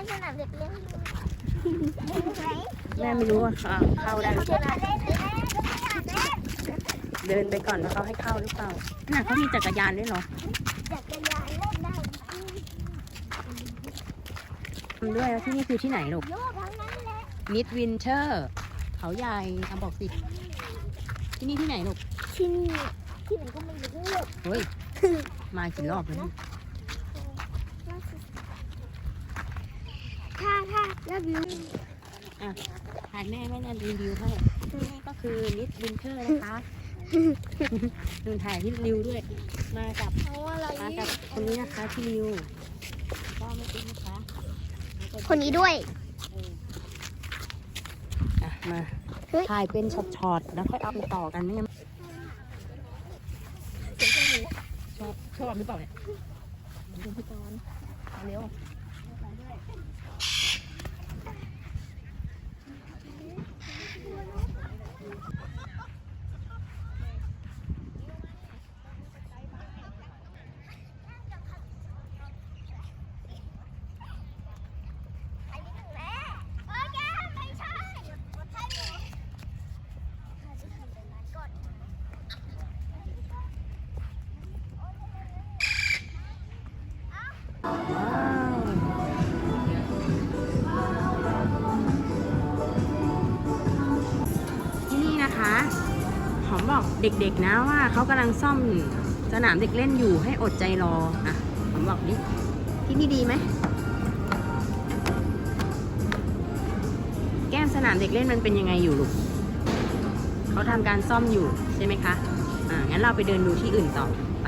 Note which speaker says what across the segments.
Speaker 1: ล่นสนามเด็กเล่นไหม
Speaker 2: แม่ไม่รู้ว่าเขาเข้าได้หรือเป
Speaker 1: จะ
Speaker 2: ล่า
Speaker 1: มาเล่นเล่นไม่อยากเล่น
Speaker 2: เดินไปก่อนว่าเขาให้เข้าหรือเปล่าน่ะเขามีจักรยานด้วยเหรอ
Speaker 1: จักรยานเล่นได้
Speaker 2: ทำด้วยแล้วที่นี่คือที่ไหนลูก
Speaker 1: โยกทั้งนั้นแหละ
Speaker 2: มิดวินเทอร์เขาใหญ่ทำบอกสิที่นี่ที่ไหนลูก
Speaker 1: ที่นี่ที่ไหนก็ไม่รู้
Speaker 2: เฮ้ยมากี่รอบแล้วเนี่ย
Speaker 1: ถ้าถ้าแล้ววิว
Speaker 2: ถ่ายแม่แม่นันรีวิวให้นี่ก็คือมิดวินเทอร์นะคะดูถ่ายที่ริวด้วย มากับ
Speaker 1: เพราะว่าเรา
Speaker 2: มากับคนนี้นะคะที่ริวก็ไม่เป็นนะคะมากับ
Speaker 1: คนนี้ด้วย
Speaker 2: เอออะมา
Speaker 1: เฮ้ย
Speaker 2: ถ่ายเป็นช็อตๆแล้วค่อยเอาไปต่อกันไม่งั้นชอบชอบหรือเปล่าเนี่ยดูพี่กรณ์เอาเร็ว
Speaker 1: Thank you. อม
Speaker 2: บอกเด็กๆนะว่าเขากำลังซ่อมสนามเด็กเล่นอยู่ให้อดใจรออะหอมบอกดิที่นี่ดีไหมแก้มสนามเด็กเล่นมันเป็นยังไงอยู่ลูกเขาทำการซ่อมอยู่ใช่ไหมคะอ่างั้นเราไปเดินดูที่อื่นต่อไป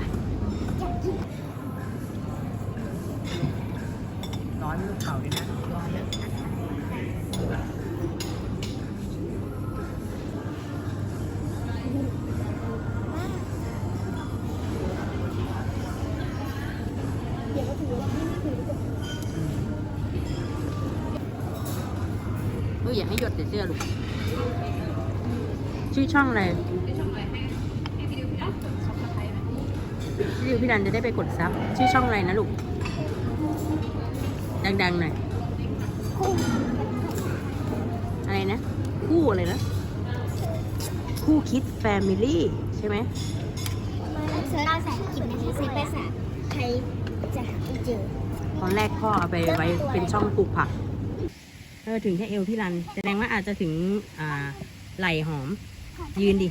Speaker 2: ร้อนลูกเขาเลยนะร้อนนะ
Speaker 1: เเอ
Speaker 2: ออย่าให้หยดแต่เสื้อลูก ชื่อช่องอะไรพี่ดิวพี่ดันจะได้ไปกดซับ ชื่อช่องอะไรนะลูก ดังๆหน่อยอะไรนะ คู่อะไรนะ คู่คิดแฟมิลี่ใช่ไหม
Speaker 1: เซิร์ชภาษาอังกฤษนะคะเซิร์ชภาษาไทยจะหาไม่เจอ
Speaker 2: ตอนแรกพ่อเอาไปไว้เป็นช่องปลูกผัก เออถึงแค่เอวพี่รัน แสดงว่าอาจจะถึงอ่าไหล่หอม ยืนดิ
Speaker 1: ย้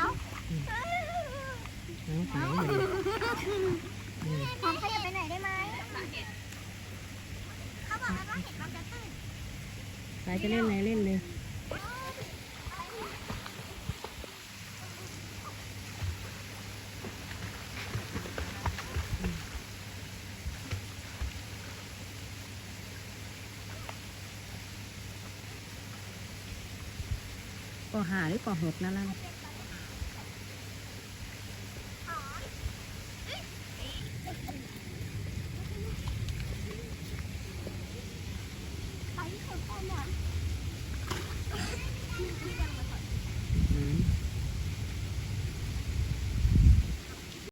Speaker 1: าวน้อ
Speaker 2: งสาวเหมือน
Speaker 1: พร้อมขยับไปไหนได้ไหมเขาบอกว่าเห็นมันจะตื้น
Speaker 2: สายจะเล่นอะไรเล่นเลย ปหาหรือปหกนั่นแหละ